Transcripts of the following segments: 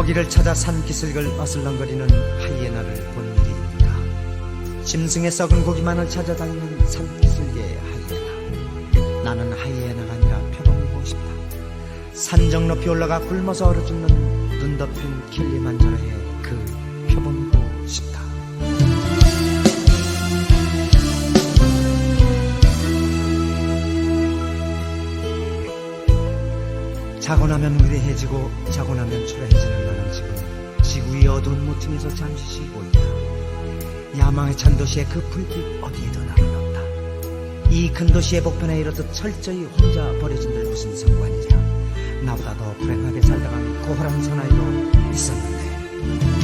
먹이를 찾아 산 기슭을 어슬렁거리는 하이에나를 본 일이니까 짐승의 썩은 고기만을 찾아다니는 산 기슭의 하이에나. 나는 하이에나가 아니라 표범이고 싶다. 산정 높이 올라가 굶어서 얼어 죽는 눈 덮인 킬리만자로의 그 표범이고 싶다 자고 나면 위대해지고 자고 나면 초라해지는 나는 지금 지구의 어두운 모퉁이에서 잠시 쉬고 있다. 야망에 찬 도시의 그 불빛 어디에도 나는 없다. 이 큰 도시의 복편에 이르듯 철저히 혼자 버려진 들 무슨 상관이냐. 나보다 더 불행하게 살다간 고혈한 사나이도 있었는데.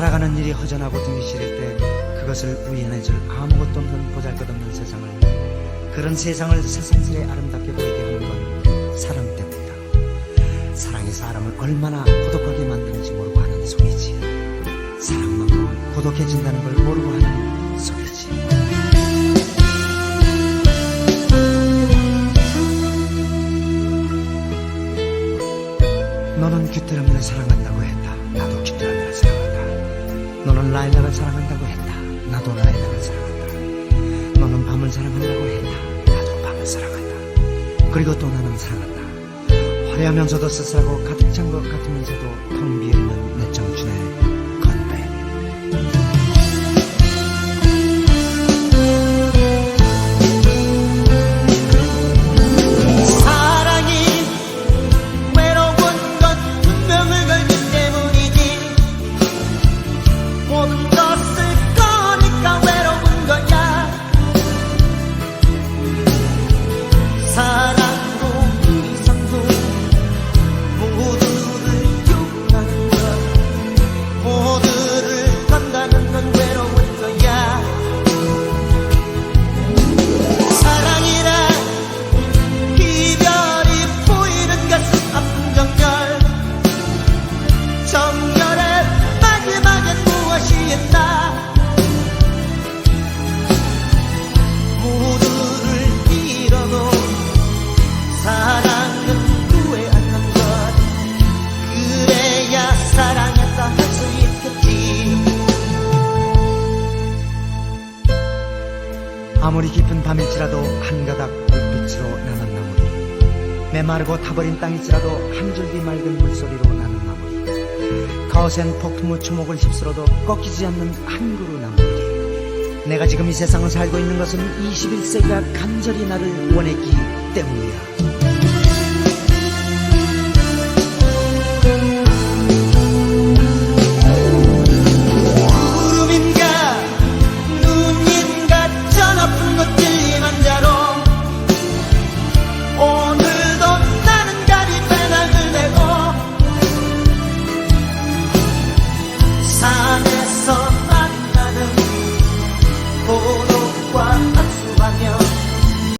살아가는 일이 허전하고 등이 시릴 때 그것을 우연해줄 아무것도 없는 보잘것없는 세상을 그런 세상을 세상스레 아름답게 보이게 하는 건 사랑 때문이다. 사랑이 사람을 얼마나 고독하게 만드는지 모르고 하는 소리지. 사랑만큼 고독해진다는 걸 모르고 하는 소리지. 너는 귀뚜라미를 사랑한다고 했 너는 라일락을 사랑한다고 했다. 나도 라일락을 사랑한다. 너는 밤을 사랑한다고 했다. 나도 밤을 사랑한다. 그리고 또 나는 사랑한다. 화려하면서도 쓸쓸하고 가득 찬 것 같으면서도 텅 비어있는 내 사 사랑했다 할 수 있겠지. 아무리 깊은 밤일지라도 한 가닥 불빛으로 나는 나무리. 메마르고 타버린 땅일지라도 한 줄기 맑은 물소리로 나는 나무리. 거센 폭풍우 초목을 휩쓸어도 꺾이지 않는 한 그루 나무리. 내가 지금 이 세상을 살고 있는 것은 21세기가 간절히 나를 원했기 때문이야